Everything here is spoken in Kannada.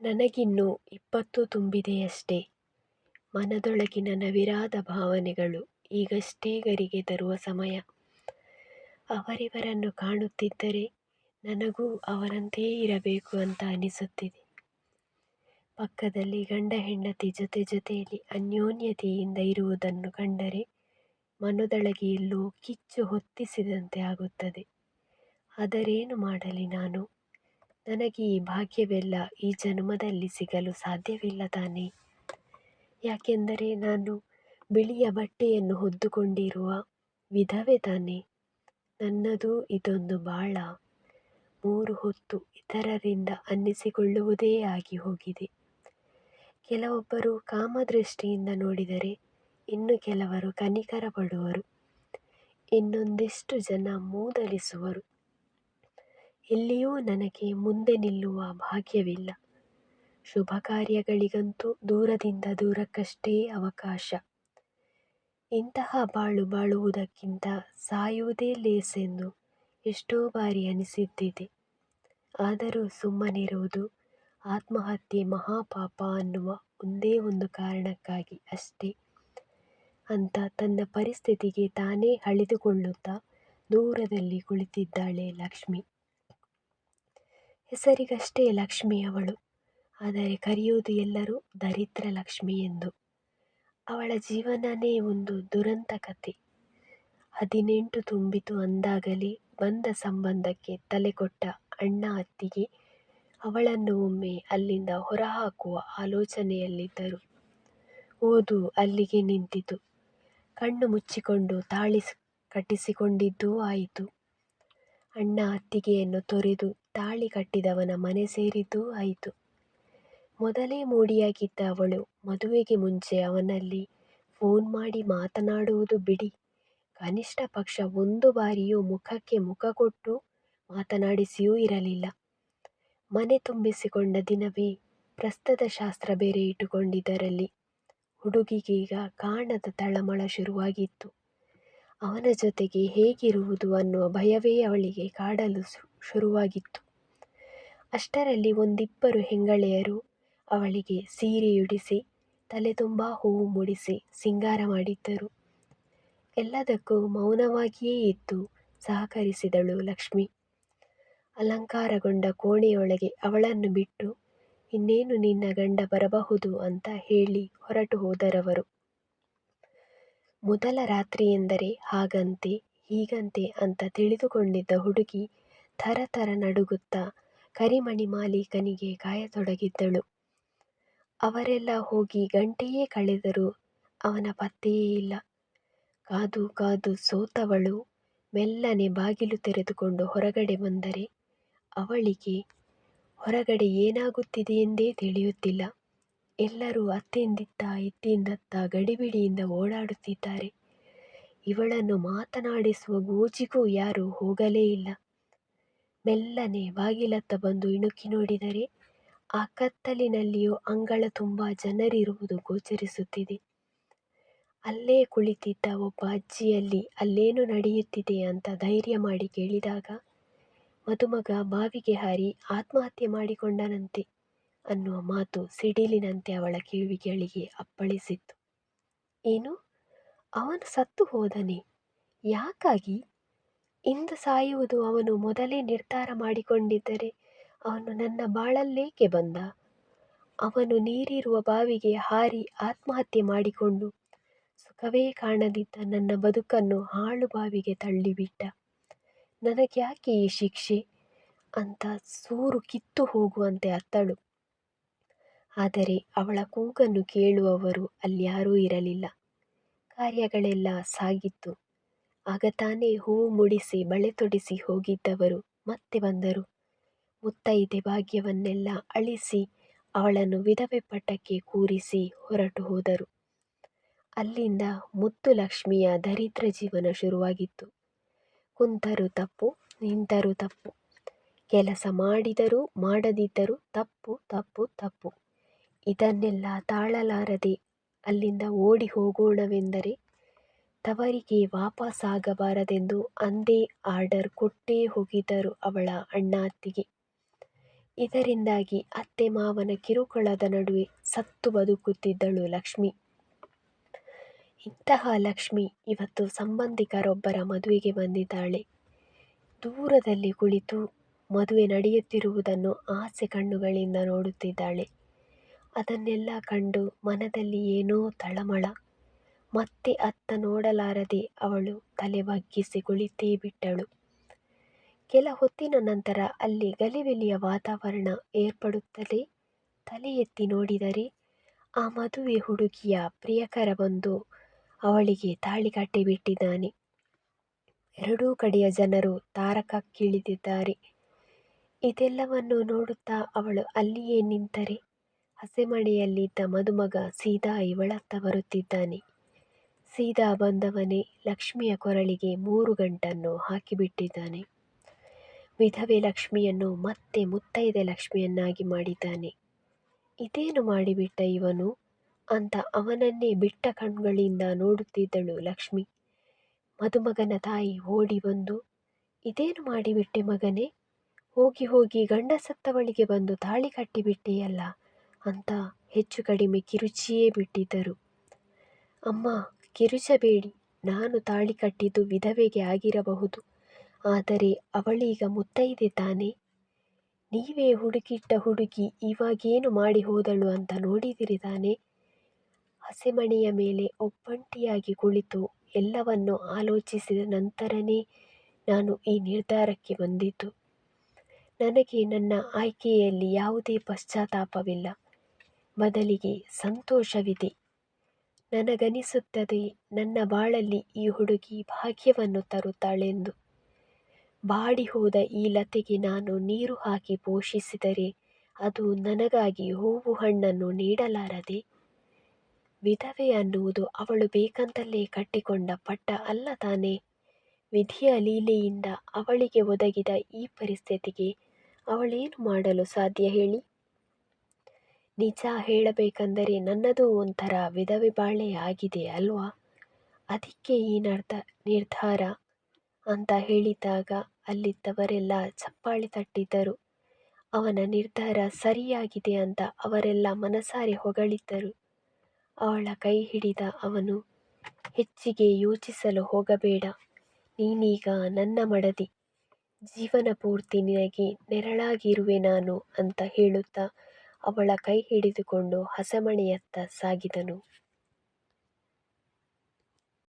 ನನಗಿನ್ನೂ ಇಪ್ಪತ್ತು ತುಂಬಿದೆಯಷ್ಟೆ. ಮನದೊಳಗಿನ ನವಿರಾದ ಭಾವನೆಗಳು ಈಗಷ್ಟೇ ಗರಿಗೆ ತರುವ ಸಮಯ. ಅವರಿವರನ್ನು ಕಾಣುತ್ತಿದ್ದರೆ ನನಗೂ ಅವರಂತೆಯೇ ಇರಬೇಕು ಅಂತ ಅನಿಸುತ್ತಿದೆ. ಪಕ್ಕದಲ್ಲಿ ಗಂಡ ಹೆಂಡತಿ ಜೊತೆ ಜೊತೆಯಲ್ಲಿ ಅನ್ಯೋನ್ಯತೆಯಿಂದ ಇರುವುದನ್ನು ಕಂಡರೆ ಮನದೊಳಗೆ ಎಲ್ಲೋ ಕಿಚ್ಚು ಹೊತ್ತಿಸಿದಂತೆ ಆಗುತ್ತದೆ. ಆದರೇನು ಮಾಡಲಿ ನಾನು? ನನಗೆ ಈ ಭಾಗ್ಯವೆಲ್ಲ ಈ ಜನ್ಮದಲ್ಲಿ ಸಿಗಲು ಸಾಧ್ಯವಿಲ್ಲ ತಾನೇ? ಯಾಕೆಂದರೆ ನಾನು ಬಿಳಿಯ ಬಟ್ಟೆಯನ್ನು ಹೊದ್ದುಕೊಂಡಿರುವ ವಿಧವೆ ತಾನೆ ನನ್ನದು ಇದೊಂದು ಬಾಳ? ಮೂರು ಹೊತ್ತು ಇತರರಿಂದ ಅನ್ನಿಸಿಕೊಳ್ಳುವುದೇ ಆಗಿ ಹೋಗಿದೆ. ಕೆಲವೊಬ್ಬರು ಕಾಮದೃಷ್ಟಿಯಿಂದ ನೋಡಿದರೆ ಇನ್ನು ಕೆಲವರು ಕನಿಕರ ಪಡುವರು. ಇನ್ನೊಂದಿಷ್ಟು ಜನ ಮೂದಲಿಸುವರು. ಎಲ್ಲಿಯೂ ನನಗೆ ಮುಂದೆ ನಿಲ್ಲುವ ಭಾಗ್ಯವಿಲ್ಲ. ಶುಭ ಕಾರ್ಯಗಳಿಗಂತೂ ದೂರದಿಂದ ದೂರಕ್ಕಷ್ಟೇ ಅವಕಾಶ. ಇಂತಹ ಬಾಳು ಬಾಳುವುದಕ್ಕಿಂತ ಸಾಯುವುದೇ ಲೇಸೆಂದು ಎಷ್ಟೋ ಬಾರಿ ಅನಿಸಿದ್ದಿದೆ. ಆದರೂ ಸುಮ್ಮನಿರುವುದು, ಆತ್ಮಹತ್ಯೆ ಮಹಾಪಾಪ ಅನ್ನುವ ಒಂದೇ ಒಂದು ಕಾರಣಕ್ಕಾಗಿ ಅಷ್ಟೇ ಅಂತ ತನ್ನ ಪರಿಸ್ಥಿತಿಗೆ ತಾನೇ ಅಳಿದುಕೊಳ್ಳುತ್ತಾ ದೂರದಲ್ಲಿ ಕುಳಿತಿದ್ದಾಳೆ ಲಕ್ಷ್ಮಿ. ಹೆಸರಿಗಷ್ಟೇ ಲಕ್ಷ್ಮಿ ಅವಳು. ಆದರೆ ಕರೆಯುವುದು ಎಲ್ಲರೂ ದರಿದ್ರ ಲಕ್ಷ್ಮಿ ಎಂದು. ಅವಳ ಜೀವನನೇ ಒಂದು ದುರಂತ ಕಥೆ. ಹದಿನೆಂಟು ತುಂಬಿತು ಅಂದಾಗಲೇ ಬಂದ ಸಂಬಂಧಕ್ಕೆ ತಲೆಕೊಟ್ಟ ಅಣ್ಣ ಅತ್ತಿಗೆ ಅವಳನ್ನು ಒಮ್ಮೆ ಅಲ್ಲಿಂದ ಹೊರಹಾಕುವ ಆಲೋಚನೆಯಲ್ಲಿದ್ದರು. ಓದು ಅಲ್ಲಿಗೆ ನಿಂತಿತು. ಕಣ್ಣು ಮುಚ್ಚಿಕೊಂಡು ತಾಳಿ ಕಟ್ಟಿಸಿಕೊಂಡಿದ್ದೂ ಆಯಿತು. ಅಣ್ಣ ಅತ್ತಿಗೆಯನ್ನು ತೊರೆದು ತಾಳಿ ಕಟ್ಟಿದವನ ಮನೆ ಸೇರಿದ್ದೂ ಆಯಿತು. ಮೊದಲೇ ಮೂಡಿಯಾಗಿದ್ದ ಅವಳು ಮದುವೆಗೆ ಮುಂಚೆ ಅವನಲ್ಲಿ ಫೋನ್ ಮಾಡಿ ಮಾತನಾಡುವುದು ಬಿಡಿ, ಕನಿಷ್ಠ ಪಕ್ಷ ಒಂದು ಬಾರಿಯೂ ಮುಖಕ್ಕೆ ಮುಖ ಕೊಟ್ಟು ಮಾತನಾಡಿಸಿಯೂ ಇರಲಿಲ್ಲ. ಮನೆ ತುಂಬಿಸಿಕೊಂಡ ದಿನವೇ ಪ್ರಸ್ತದ ಶಾಸ್ತ್ರ ಬೇರೆ ಇಟ್ಟುಕೊಂಡಿದ್ದರಲ್ಲಿ ಹುಡುಗಿಗೀಗ ಕಾಣದ ತಳಮಳ ಶುರುವಾಗಿತ್ತು. ಅವನ ಜೊತೆಗೆ ಹೇಗಿರುವುದು ಅನ್ನುವ ಭಯವೇ ಅವಳಿಗೆ ಕಾಡಲು ಶುರುವಾಗಿತ್ತು. ಅಷ್ಟರಲ್ಲಿ ಒಂದಿಬ್ಬರು ಹೆಂಗಳೆಯರು ಅವಳಿಗೆ ಸೀರೆಯುಡಿಸಿ, ತಲೆ ತುಂಬ ಹೂವು ಮುಡಿಸಿ ಸಿಂಗಾರ ಮಾಡಿದ್ದರು. ಎಲ್ಲದಕ್ಕೂ ಮೌನವಾಗಿಯೇ ಇದ್ದು ಸಹಕರಿಸಿದಳು ಲಕ್ಷ್ಮಿ. ಅಲಂಕಾರಗೊಂಡ ಕೋಣೆಯೊಳಗೆ ಅವಳನ್ನು ಬಿಟ್ಟು ಇನ್ನೇನು ನಿನ್ನ ಗಂಡ ಬರಬಹುದು ಅಂತ ಹೇಳಿ ಹೊರಟು ಹೋದರವರು. ಮೊದಲ ರಾತ್ರಿಯೆಂದರೆ ಹಾಗಂತೆ ಹೀಗಂತೆ ಅಂತ ತಿಳಿದುಕೊಂಡಿದ್ದ ಹುಡುಗಿ ಥರ ಥರ ನಡುಗುತ್ತಾ ಕರಿಮಣಿ ಮಾಲೀಕನಿಗೆ ಕಾಯತೊಡಗಿದ್ದಳು. ಅವರೆಲ್ಲ ಹೋಗಿ ಗಂಟೆಯೇ ಕಳೆದರೂ ಅವನ ಪತ್ತೆಯೇ ಇಲ್ಲ. ಕಾದು ಕಾದು ಸೋತವಳು ಮೆಲ್ಲನೆ ಬಾಗಿಲು ತೆರೆದುಕೊಂಡು ಹೊರಗಡೆ ಬಂದರೆ ಅವಳಿಗೆ, ಹೊರಗಡೆ ಏನಾಗುತ್ತಿದೆಯೆಂದೇ ತಿಳಿಯುತ್ತಿಲ್ಲ. ಎಲ್ಲರೂ ಅತ್ತಿಂದಿತ್ತ ಇತ್ತಿಂದತ್ತ ಗಡಿಬಿಡಿಯಿಂದ ಓಡಾಡುತ್ತಿದ್ದಾರೆ. ಇವಳನ್ನು ಮಾತನಾಡಿಸುವ ಗೋಜಿಗೂ ಯಾರೂ ಹೋಗಲೇ ಇಲ್ಲ. ಮೆಲ್ಲನೆ ಬಾಗಿಲತ್ತ ಬಂದು ಇಣುಕಿ ನೋಡಿದರೆ ಆ ಕತ್ತಲಿನಲ್ಲಿಯೂ ಅಂಗಳ ತುಂಬ ಜನರಿರುವುದು ಗೋಚರಿಸುತ್ತಿದೆ. ಅಲ್ಲೇ ಕುಳಿತಿದ್ದ ಒಬ್ಬ ಅಜ್ಜಿಯಲ್ಲಿ, ಅಲ್ಲೇನು ನಡೆಯುತ್ತಿದೆ ಅಂತ ಧೈರ್ಯ ಮಾಡಿ ಕೇಳಿದಾಗ, ಮದುಮಗ ಬಾವಿಗೆ ಹಾರಿ ಆತ್ಮಹತ್ಯೆ ಮಾಡಿಕೊಂಡನಂತೆ ಅನ್ನುವ ಮಾತು ಸಿಡಿಲಿನಂತೆ ಅವಳ ಕಿವಿಗಳಿಗೆ ಅಪ್ಪಳಿಸಿತ್ತು ಏನು? ಅವನು ಸತ್ತು ಹೋದನೆ ಯಾಕಾಗಿ? ಇಂದು ಸಾಯುವುದು ಅವನು ಮೊದಲೇ ನಿರ್ಧಾರ ಮಾಡಿಕೊಂಡಿದ್ದರೆ ಅವನು ನನ್ನ ಬಾಳಲ್ಲೇಕೆ ಬಂದ? ಅವನು ನೀರಿರುವ ಬಾವಿಗೆ ಹಾರಿ ಆತ್ಮಹತ್ಯೆ ಮಾಡಿಕೊಂಡು ಸುಖವೇ ಕಾಣದಿದ್ದ ನನ್ನ ಬದುಕನ್ನು ಹಾಳು ಬಾವಿಗೆ ತಳ್ಳಿಬಿಟ್ಟ. ನನಗ್ಯಾಕೆ ಈ ಶಿಕ್ಷೆ ಅಂತ ಸೂರು ಕಿತ್ತು ಹೋಗುವಂತೆ ಅತ್ತಳು. ಆದರೆ ಅವಳ ಕೂಗನ್ನು ಕೇಳುವವರು ಅಲ್ಯಾರೂ ಇರಲಿಲ್ಲ. ಕಾರ್ಯಗಳೆಲ್ಲ ಸಾಗಿತ್ತು. ಆಗ ತಾನೇ ಹೂವು ಮುಡಿಸಿ ಬಳೆ ತೊಡಿಸಿ ಹೋಗಿದ್ದವರು ಮತ್ತೆ ಬಂದರು. ಮುತ್ತೈದೆ ಭಾಗ್ಯವನ್ನೆಲ್ಲ ಅಳಿಸಿ ಅವಳನ್ನು ವಿಧವೆ ಪಟ್ಟಕ್ಕೆ ಕೂರಿಸಿ ಹೊರಟು ಹೋದರು. ಅಲ್ಲಿಂದ ಮುತ್ತು ಲಕ್ಷ್ಮಿಯ ದರಿದ್ರ ಜೀವನ ಶುರುವಾಗಿತ್ತು. ಕುಂತರು ತಪ್ಪು, ನಿಂತರು ತಪ್ಪು. ಕೆಲಸ ಮಾಡಿದರೂ ಮಾಡದಿದ್ದರೂ ತಪ್ಪು ತಪ್ಪು ತಪ್ಪು. ಇದನ್ನೆಲ್ಲ ತಾಳಲಾರದೆ ಅಲ್ಲಿಂದ ಓಡಿ ಹೋಗೋಣವೆಂದರೆ ತವರಿಗೆ ವಾಪಸಾಗಬಾರದೆಂದು ಅಂದೇ ಆರ್ಡರ್ ಕೊಟ್ಟೇ ಹೋಗಿದ್ದರು ಅವಳ ಅಣ್ಣಾತ್ತಿಗೆ ಇದರಿಂದಾಗಿ ಅತ್ತೆ ಮಾವನ ಕಿರುಕುಳದ ನಡುವೆ ಸತ್ತು ಬದುಕುತ್ತಿದ್ದಳು ಲಕ್ಷ್ಮಿ. ಇಂತಹ ಲಕ್ಷ್ಮಿ ಇವತ್ತು ಸಂಬಂಧಿಕರೊಬ್ಬರ ಮದುವೆಗೆ ಬಂದಿದ್ದಾಳೆ. ದೂರದಲ್ಲಿ ಕುಳಿತು ಮದುವೆ ನಡೆಯುತ್ತಿರುವುದನ್ನು ಆಸೆ ಕಣ್ಣುಗಳಿಂದ ನೋಡುತ್ತಿದ್ದಾಳೆ. ಅದನ್ನೆಲ್ಲ ಕಂಡು ಮನದಲ್ಲಿ ಏನೋ ತಳಮಳ. ಮತ್ತೆ ಅತ್ತ ನೋಡಲಾರದೆ ಅವಳು ತಲೆ ಬಗ್ಗಿಸಿ ಕುಳಿತೇ ಬಿಟ್ಟಳು. ಕೆಲ ಹೊತ್ತಿನ ನಂತರ ಅಲ್ಲಿ ಗಲಿಬಿಲಿಯ ವಾತಾವರಣ ಏರ್ಪಡುತ್ತದೆ ತಲೆ ಎತ್ತಿ ನೋಡಿದರೆ ಆ ಮದುವೆ ಹುಡುಗಿಯ ಪ್ರಿಯಕರ ಬಂದು ಅವಳಿಗೆ ತಾಳಿ ಕಟ್ಟಿಬಿಟ್ಟಿದ್ದಾನೆ. ಎರಡೂ ಕಡೆಯ ಜನರು ತಾರಕಕ್ಕಿಳಿದಿದ್ದಾರೆ. ಇದೆಲ್ಲವನ್ನು ನೋಡುತ್ತಾ ಅವಳು ಅಲ್ಲಿಯೇ ನಿಂತರೆ ಹಸೆಮಣೆಯಲ್ಲಿದ್ದ ಮದುಮಗ ಸೀದಾ ಇವಳತ್ತ ಬರುತ್ತಿದ್ದಾನೆ. ಸೀದಾ ಬಂದವನೇ ಲಕ್ಷ್ಮಿಯ ಕೊರಳಿಗೆ ಮೂರು ಗಂಟನ್ನು ಹಾಕಿಬಿಟ್ಟಿದ್ದಾನೆ. ವಿಧವೆ ಲಕ್ಷ್ಮಿಯನ್ನು ಮತ್ತೆ ಮುತ್ತೈದೆ ಲಕ್ಷ್ಮಿಯನ್ನಾಗಿ ಮಾಡಿದ್ದಾನೆ. ಇದೇನು ಮಾಡಿಬಿಟ್ಟ ಇವನು? ಅಂತ ಅವನನ್ನೇ ಬಿಟ್ಟ ಕಣ್ಗಳಿಂದ ನೋಡುತ್ತಿದ್ದಳು ಲಕ್ಷ್ಮಿ. ಮದುಮಗನ ತಾಯಿ ಓಡಿ ಬಂದು, ಇದೇನು ಮಾಡಿಬಿಟ್ಟೆ ಮಗನೇ? ಹೋಗಿ ಹೋಗಿ ಗಂಡ ಸತ್ತವಳಿಗೆ ಬಂದು ತಾಳಿ ಕಟ್ಟಿಬಿಟ್ಟೆಯಲ್ಲ? ಅಂತ ಹೆಚ್ಚು ಕಡಿಮೆ ಕಿರುಚಿಯೇ ಬಿಟ್ಟಿದ್ದರು. ಅಮ್ಮ ಕಿರುಚಬೇಡಿ. ನಾನು ತಾಳಿ ಕಟ್ಟಿದ್ದು ವಿಧವೆಗೆ ಆಗಿರಬಹುದು. ಆದರೆ ಅವಳೀಗ ಮುತ್ತೈದೆ ತಾನೇ. ನೀವೇ ಹುಡುಕಿಟ್ಟ ಹುಡುಗಿ ಇವಾಗೇನು ಮಾಡಿ ಹೋದಳು ಅಂತ ನೋಡಿದಿರಿ ತಾನೇ. ಹಸೆಮಣೆಯ ಮೇಲೆ ಒಬ್ಬಂಟಿಯಾಗಿ ಕುಳಿತು ಎಲ್ಲವನ್ನು ಆಲೋಚಿಸಿದ ನಂತರನೇ ನಾನು ಈ ನಿರ್ಧಾರಕ್ಕೆ ಬಂದಿದ್ದು. ನನಗೆ ನನ್ನ ಆಯ್ಕೆಯಲ್ಲಿ ಯಾವುದೇ ಪಶ್ಚಾತ್ತಾಪವಿಲ್ಲ. ಬದಲಿಗೆ ಸಂತೋಷವಿದೆ. ನನಗನಿಸುತ್ತದೆ ನನ್ನ ಬಾಳಲ್ಲಿ ಈ ಹುಡುಗಿ ಭಾಗ್ಯವನ್ನು ತರುತ್ತಾಳೆಂದು. ಬಾಡಿ ಹೋದ ಈ ಲತೆಗೆ ನಾನು ನೀರು ಹಾಕಿ ಪೋಷಿಸಿದರೆ ಅದು ನನಗಾಗಿ ಹೂವು ಹಣ್ಣನ್ನು ನೀಡಲಾರದೆ? ವಿಧವೆ ಅನ್ನುವುದು ಅವಳು ಬೇಕಂತಲೇ ಕಟ್ಟಿಕೊಂಡ ಪಟ್ಟ ಅಲ್ಲ ತಾನೇ? ವಿಧಿಯ ಲೀಲೆಯಿಂದ ಅವಳಿಗೆ ಒದಗಿದ ಈ ಪರಿಸ್ಥಿತಿಗೆ ಅವಳೇನು ಮಾಡಲು ಸಾಧ್ಯ ಹೇಳಿ? ನಿಜ ಹೇಳಬೇಕಂದರೆ ನನ್ನದು ಒಂಥರ ವಿಧವೆ ಬಾಳೆ ಆಗಿದೆ ಅಲ್ವಾ? ಅದಕ್ಕೆ ಈ ನರ್ಧ ನಿರ್ಧಾರ ಅಂತ ಹೇಳಿದಾಗ ಅಲ್ಲಿದ್ದವರೆಲ್ಲ ಚಪ್ಪಾಳೆ ತಟ್ಟಿದ್ದರು. ಅವನ ನಿರ್ಧಾರ ಸರಿಯಾಗಿದೆ ಅಂತ ಅವರೆಲ್ಲ ಮನಸಾರೆ ಹೊಗಳಿದ್ದರು. ಅವಳ ಕೈ ಹಿಡಿದ ಅವನು, ಹೆಚ್ಚಿಗೆ ಯೋಚಿಸಲು ಹೋಗಬೇಡ. ನೀನೀಗ ನನ್ನ ಮಡದಿ. ಜೀವನ ಪೂರ್ತಿ ನಿನಗೆ ನೆರಳಾಗಿರುವೆ ನಾನು ಅಂತ ಹೇಳುತ್ತಾ ಅವಳ ಕೈ ಹಿಡಿದುಕೊಂಡು ಹಸೆಮಣೆಯತ್ತ ಸಾಗಿದನು.